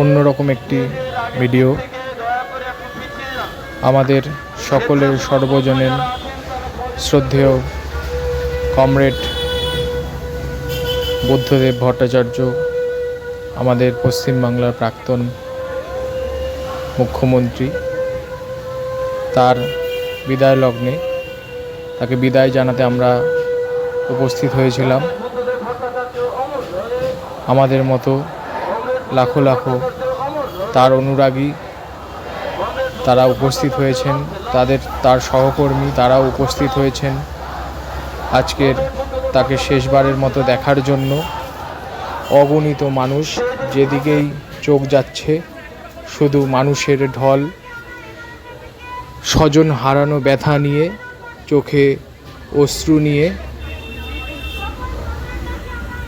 অন্যরকম একটি ভিডিও আমাদের সকলের সর্বজনের শ্রদ্ধেয় কমরেড বুদ্ধদেব ভট্টাচার্য আমাদের পশ্চিমবাংলার প্রাক্তন মুখ্যমন্ত্রী তার বিদায় লগ্নে তাকে বিদায় জানাতে আমরা উপস্থিত হয়েছিলাম। আমাদের মতো লাখো লাখো তার অনুরাগী তারা উপস্থিত হয়েছেন, তাদের, তার সহকর্মী তারাও উপস্থিত হয়েছেন আজকের তাকে শেষবারের মতো দেখার জন্য। অগণিত মানুষ যেদিকেই চোখ যাচ্ছে, শুধু মানুষের ঢল, স্বজন হারানো ব্যথা নিয়ে, চোখে অশ্রু নিয়ে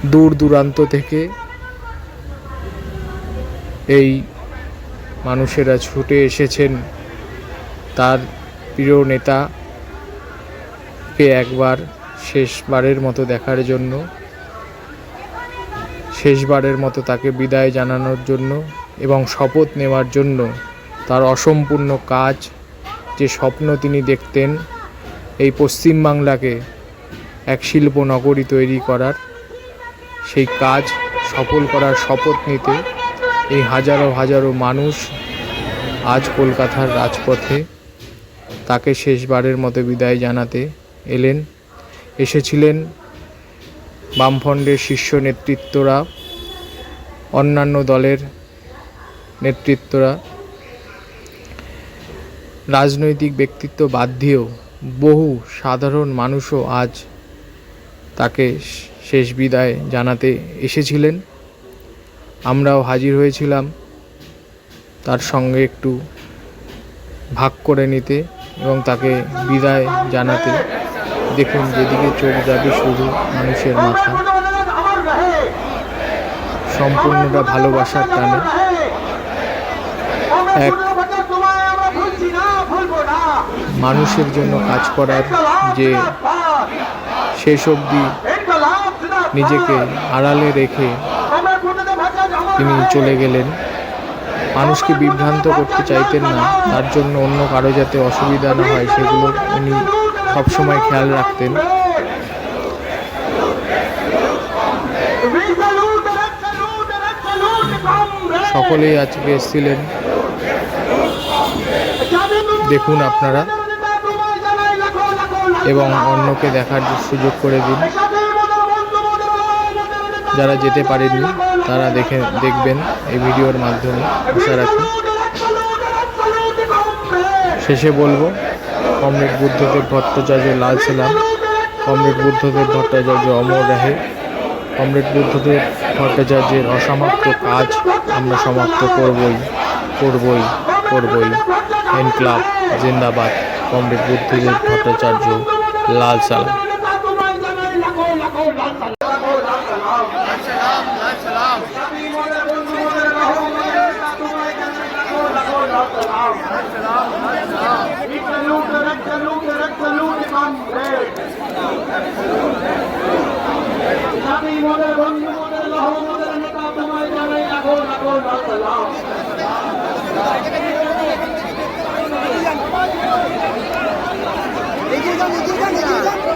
দূর দূরান্ত থেকে এই মানুষেরা ছুটে এসেছেন। তার প্রিয় নেতাকে একবার শেষবারের মতো দেখার জন্য, শেষবারের মতো তাকে বিদায় জানানোর জন্য এবং শপথ নেওয়ার জন্য তার অসম্পূর্ণ কাজ, যে স্বপ্ন তিনি দেখতেন, এই পশ্চিমবাংলাকে এক শিল্প নগরী তৈরি করার সেই কাজ সফল করার শপথ নিতে এই হাজারো হাজারো মানুষ আজ কলকাতার রাজপথে তাকে শেষবারের মতো বিদায় জানাতে এলেন। এসেছিলেন বামফ্রন্টের শীর্ষ নেতৃত্বরা, অন্যান্য দলের নেতৃত্বরা। রাজনৈতিক ব্যক্তিত্ব বাদ দিয়েও বহু সাধারণ মানুষও আজ তাকে শেষ বিদায় জানাতে এসেছিলেন। আমরাও হাজির হয়েছিলাম তার সঙ্গে একটু ভাগ করে নিতে এবং তাকে বিদায় জানাতে। দেখুন, যেদিকে চোখ যাবে শুধু মানুষের মাথা। সম্পূর্ণটা ভালোবাসার টানে। এক, মানুষের জন্য কাজ করার যে শেষ অবধি নিজেকে আড়ালে রেখে তিনি চলে গেলেন। মানুষকে বিভ্রান্ত করতে চাইতেন না, তার জন্য অন্য কারও যাতে অসুবিধা না হয় সেগুলো উনি সবসময় খেয়াল রাখতেন। সকলেই আজকে এসেছিলেন। দেখুন আপনারা এবং অন্যকে দেখার সুযোগ করে দিন। যারা যেতে পারেননি, তারা দেখে, দেখবেন এই ভিডিওর মাধ্যমে। আশা রাখি। শেষে বলব কমরেড বুদ্ধদেব ভট্টাচার্য লাল ছিলাম। কমরেড বুদ্ধদেব ভট্টাচার্য অমর রাহে। কমরেড বুদ্ধদেব ভট্টাচার্যের অসমাপ্ত কাজ আমরা সমাপ্ত করবই করবই করবই। এন ক্লাব জিন্দাবাদ। কমরেড বুদ্ধদেব ভট্টাচার্য লাল সালাম। এগিয়ে যান এগিয়ে যান এগিয়ে যান তো